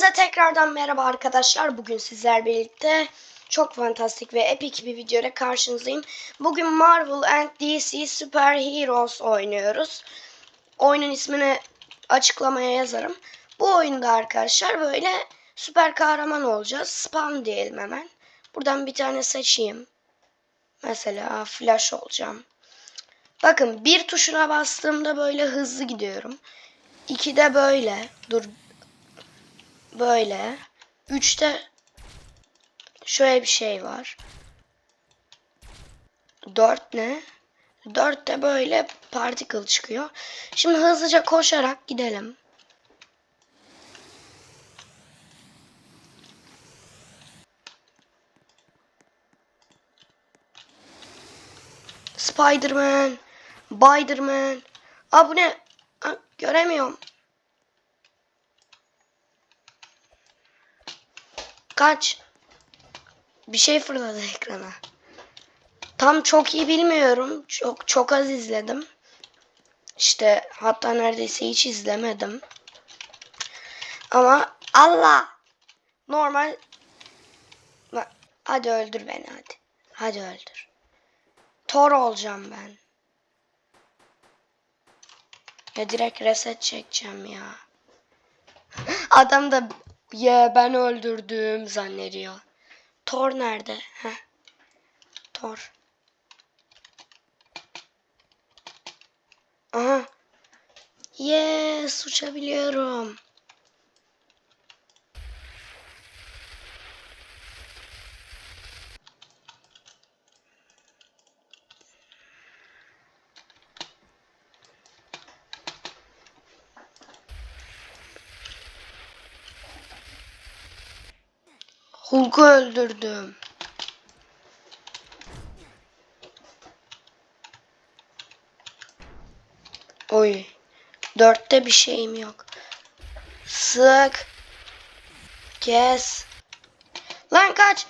Hepinize tekrardan merhaba arkadaşlar. Bugün sizler birlikte çok fantastik ve epik bir videoyla karşınızdayım. Bugün Marvel and DC Super Heroes oynuyoruz. Oyunun ismini açıklamaya yazarım. Bu oyunda arkadaşlar böyle süper kahraman olacağız. Spam diyelim hemen. Buradan bir tane seçeyim. Mesela Flash olacağım. Bakın bir tuşuna bastığımda böyle hızlı gidiyorum. İki de böyle. Dur böyle. Üçte şöyle bir şey var. Dört ne? Dörtte böyle particle çıkıyor. Şimdi hızlıca koşarak gidelim. Spider-Man. Spider-Man. Aa bu ne? Aa, göremiyorum. Kaç. Bir şey fırladı ekrana. Tam çok iyi bilmiyorum. Çok çok az izledim. İşte hatta neredeyse hiç izlemedim. Ama Allah. Normal. Hadi öldür beni hadi. Hadi öldür. Thor olacağım ben. Ya direkt reset çekeceğim ya. Adam da ya ben öldürdüm zannediyor. Thor nerede? Heh. Thor. Aha. Yes uçabiliyorum. Hulk'u öldürdüm. Oy. Dörtte bir şeyim yok. Sık. Kes. Lan kaç.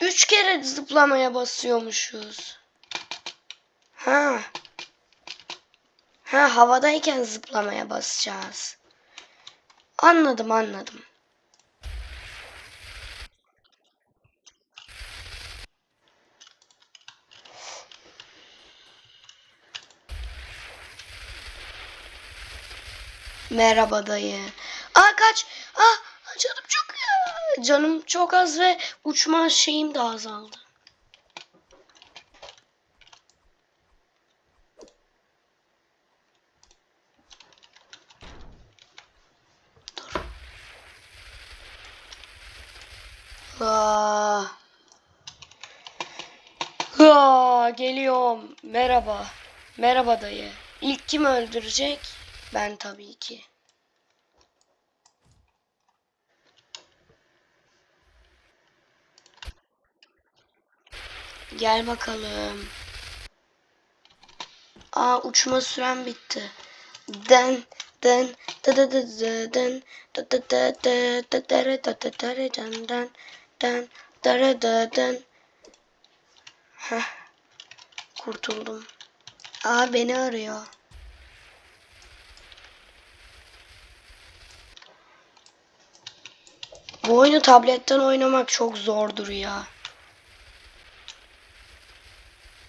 Üç kere zıplamaya basıyormuşuz. Ha. Ha havadayken zıplamaya basacağız. Anladım anladım. Merhaba dayı. Aa kaç. Aa canım çok canım çok az ve uçma şeyim de azaldı. Dur. Aa. Aa, geliyorum. Merhaba. Merhaba dayı. İlk kim öldürecek? Ben tabii ki. Gel bakalım. Aa uçma süren bitti. Den den da da da da den da da da da da da da da da da den den den da da da den. Heh. Kurtuldum. Aa beni arıyor. Bu oyunu tabletten oynamak çok zordur ya.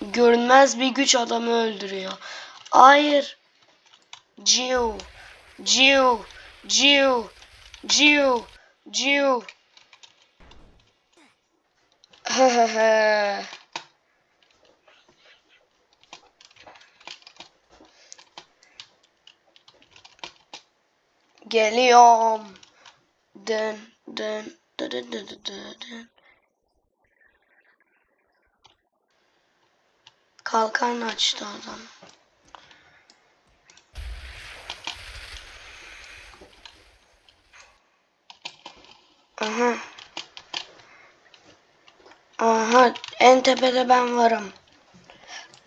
Görünmez bir güç adamı öldürüyor. Hayır. Jiu. Jiu. Jiu. Jiu. Jiu. Geliyorum. Dön dön dön dön dön dön dön. Kalkan açtı adam. Aha. Aha en tepede ben varım.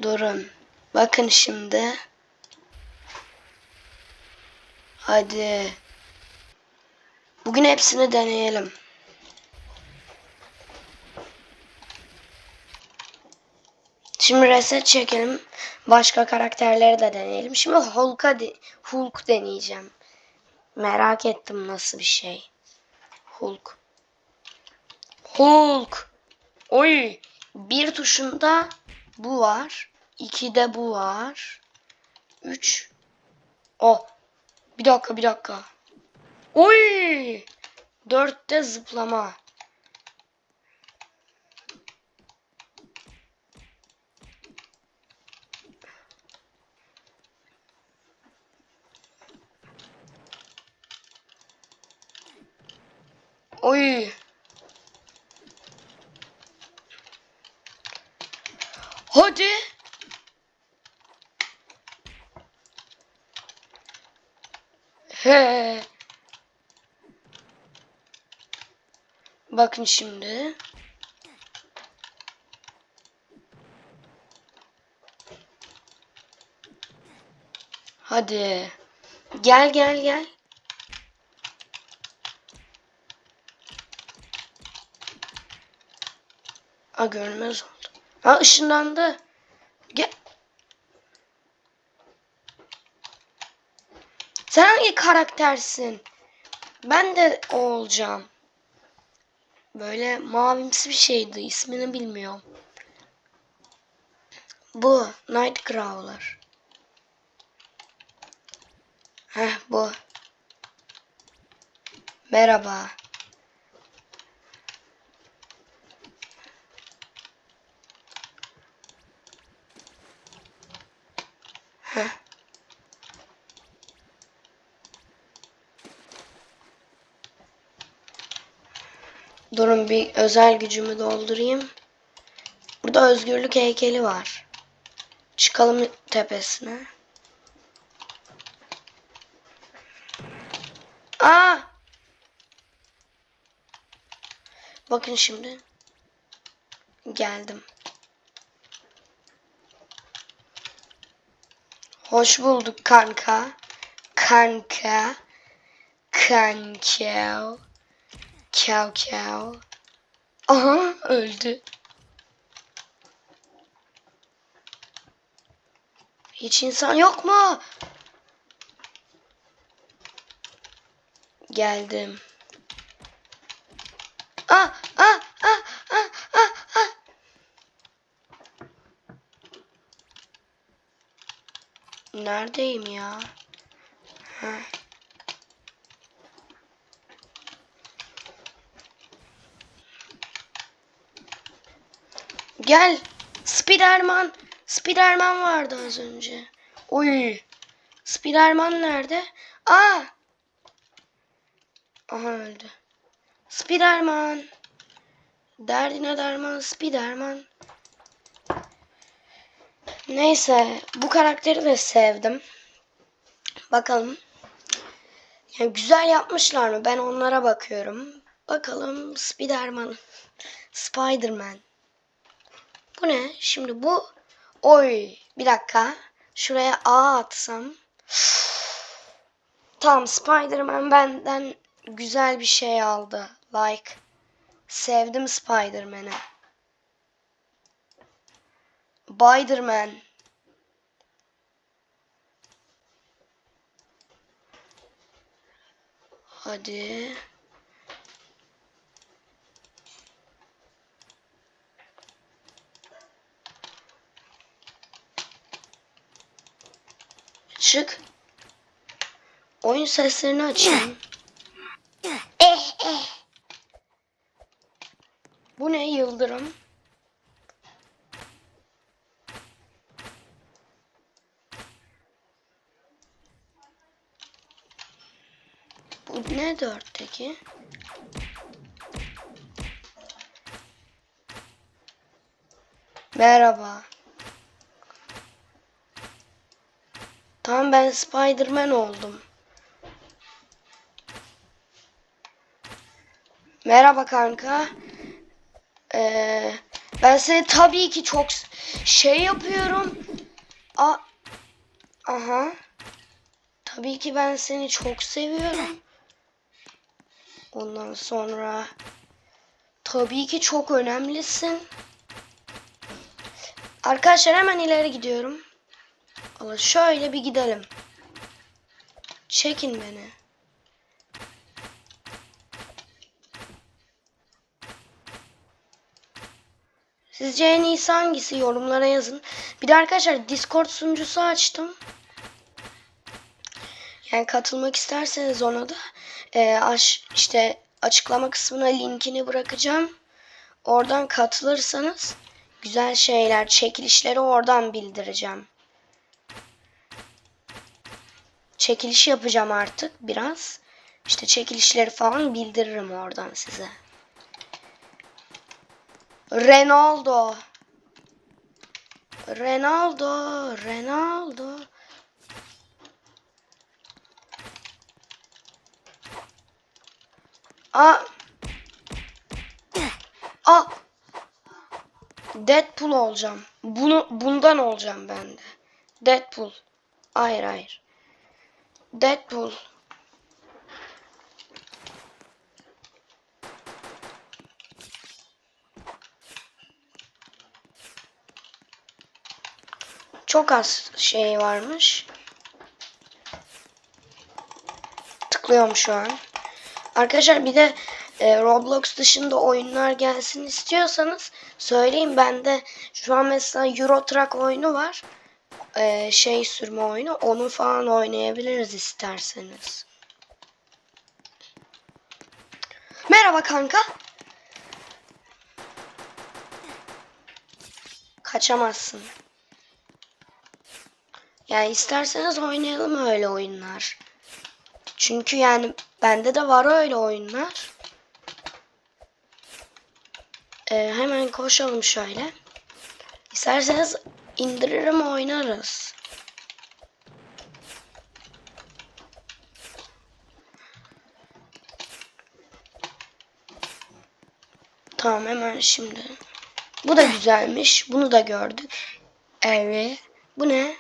Durun. Bakın şimdi. Hadi. Bugün hepsini deneyelim. Şimdi reset çekelim. Başka karakterleri de deneyelim. Şimdi Hulk'a de- Hulk deneyeceğim. Merak ettim nasıl bir şey. Hulk. Hulk. Oy. Bir tuşunda bu var. İkide bu var. Üç. Oh. Bir dakika bir dakika. Oy. Dörtte zıplama. Oy. Hadi. He. Bakın şimdi. Hadi. Gel gel gel. Aa görünmez oldu. Ha ışınlandı. Gel. Sen hangi karaktersin? Ben de o olacağım. Böyle mavimsi bir şeydi. İsmini bilmiyorum. Bu Nightcrawler. Heh bu. Merhaba. Durun bir özel gücümü doldurayım. Burada özgürlük heykeli var. Çıkalım tepesine. Aa! Bakın şimdi. Geldim. Hoş bulduk kanka. Kanka. Kanka. Kav kav. Aha öldü. Hiç insan yok mu? Geldim. Ah ah ah ah ah ah. Neredeyim ya? Ha. Gel. Spiderman. Spiderman vardı az önce. Oy. Spiderman nerede? Aa. Aha öldü. Spiderman. Derdine derman Spiderman. Neyse bu karakteri de sevdim. Bakalım. Yani güzel yapmışlar mı? Ben onlara bakıyorum. Bakalım Spiderman. Spiderman. Bu ne? Şimdi bu oy bir dakika. Şuraya A atsam. Tamam Spiderman benden güzel bir şey aldı. Like. Sevdim Spiderman'i. Spiderman. Hadi. Çık. Oyun seslerini açayım. Bu ne yıldırım? Bu ne dörtteki? Merhaba. Tamam ben Spiderman oldum. Merhaba kanka. Ee, ben seni tabii ki çok şey yapıyorum. A Aha. Tabii ki ben seni çok seviyorum. Ondan sonra tabii ki çok önemlisin. Arkadaşlar hemen ileri gidiyorum. Valla şöyle bir gidelim. Çekin beni. Sizce en iyisi hangisi? Yorumlara yazın. Bir de arkadaşlar Discord sunucusu açtım. Yani katılmak isterseniz ona da e, aş, işte açıklama kısmına linkini bırakacağım. Oradan katılırsanız güzel şeyler, çekilişleri oradan bildireceğim. Çekiliş yapacağım artık biraz. İşte çekilişleri falan bildiririm oradan size. Ronaldo. Ronaldo, Ronaldo. A A Deadpool olacağım. Bunu bundan olacağım ben de. Deadpool. Hayır hayır. Deadpool. Çok az şey varmış. Tıklıyorum şu an. Arkadaşlar bir de e, Roblox dışında oyunlar gelsin istiyorsanız söyleyin. Bende şu an mesela Euro Truck oyunu var. E, şey sürme oyunu. Onu falan oynayabiliriz isterseniz. Merhaba kanka. Kaçamazsın. Yani isterseniz oynayalım öyle oyunlar. Çünkü yani bende de var öyle oyunlar. Ee, hemen koşalım şöyle. İsterseniz indiririm oynarız. Tamam hemen şimdi. Bu da güzelmiş. Bunu da gördük. Evet. Bu ne?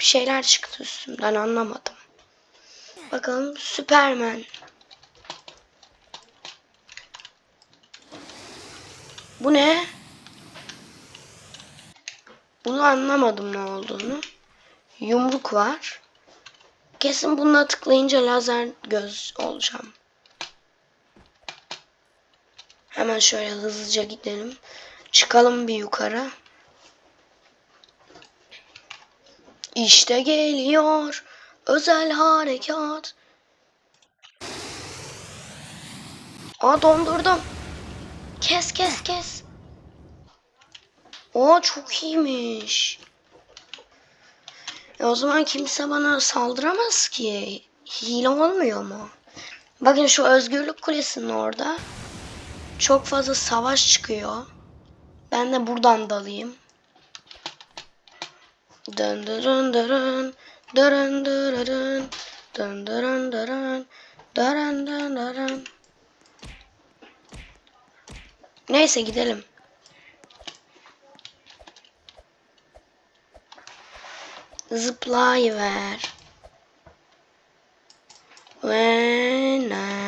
Bir şeyler çıktı üstümden anlamadım. Bakalım Superman. Bu ne? Bunu anlamadım ne olduğunu. Yumruk var. Kesin bununla tıklayınca lazer göz olacağım. Hemen şöyle hızlıca gidelim. Çıkalım bir yukarı. İşte geliyor özel harekat. Aa dondurdum. Kes kes kes. Oo çok iyiymiş. E o zaman kimse bana saldıramaz ki. Hile olmuyor mu? Bakın şu özgürlük kulesinin orada. Çok fazla savaş çıkıyor. Ben de buradan dalayım. Dın dırın dırın. Dırın dırın. Dın dırın dırın. Dırın dırın dırın. Neyse gidelim. Zıplayıver. When I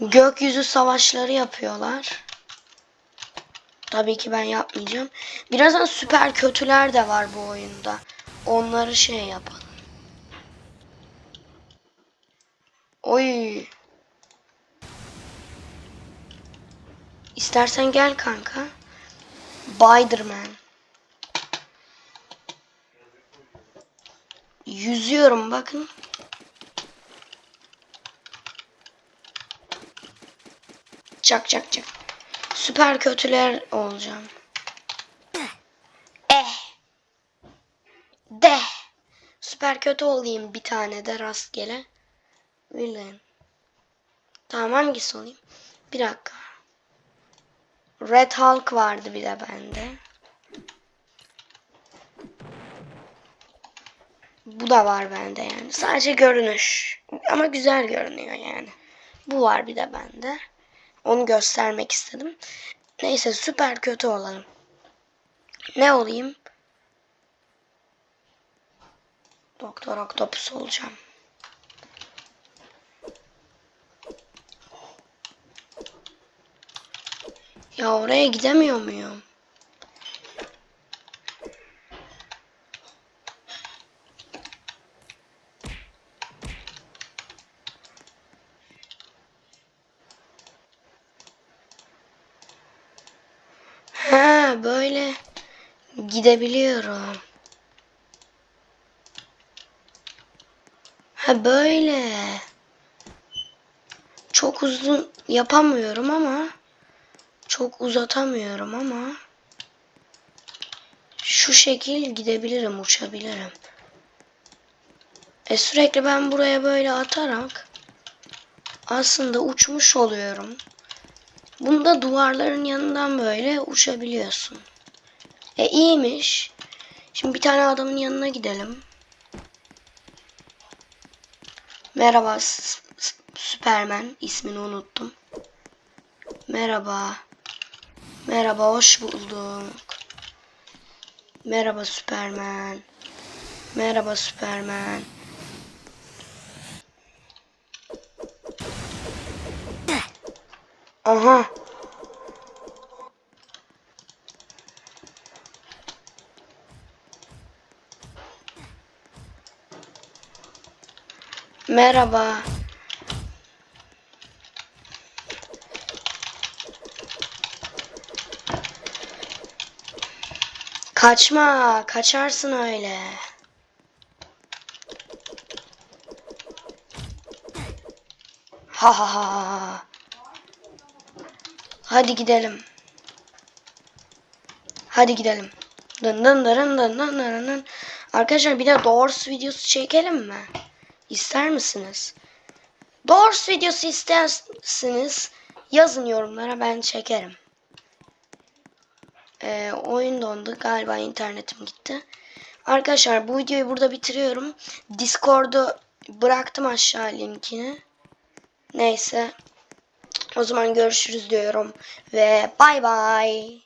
Gökyüzü savaşları yapıyorlar. Tabii ki ben yapmayacağım. Birazdan süper kötüler de var bu oyunda. Onları şey yapalım. Oy. İstersen gel kanka. Spiderman. Yüzüyorum bakın. Çak çak çak. Süper kötüler olacağım. Eh. De. Süper kötü olayım bir tane de rastgele. Villain. Tamam hangisi olayım? Bir dakika. Red Hulk vardı bir de bende. Bu da var bende yani. Sadece görünüş. Ama güzel görünüyor yani. Bu var bir de bende. Onu göstermek istedim. Neyse süper kötü olalım. Ne olayım? Doktor Octopus olacağım. Ya oraya gidemiyor muyum? Ha böyle gidebiliyorum. Ha böyle. Çok uzun yapamıyorum ama çok uzatamıyorum ama şu şekil gidebilirim, uçabilirim. E sürekli ben buraya böyle atarak aslında uçmuş oluyorum. Bunda duvarların yanından böyle uçabiliyorsun. E iyiymiş. Şimdi bir tane adamın yanına gidelim. Merhaba S- S- Süpermen. ismini unuttum. Merhaba. Merhaba hoş bulduk. Merhaba Süpermen. Merhaba Süpermen. Aha. Merhaba. Kaçma, kaçarsın öyle. Ha ha ha ha. Hadi gidelim. Hadi gidelim. Dın dın dın dın dın dın dın. Arkadaşlar bir de Doors videosu çekelim mi? İster misiniz? Doors videosu isterseniz yazın yorumlara ben çekerim. Ee, oyun dondu. Galiba internetim gitti. Arkadaşlar bu videoyu burada bitiriyorum. Discord'u bıraktım aşağı linkini. Neyse. O zaman görüşürüz diyorum. Ve bay bay.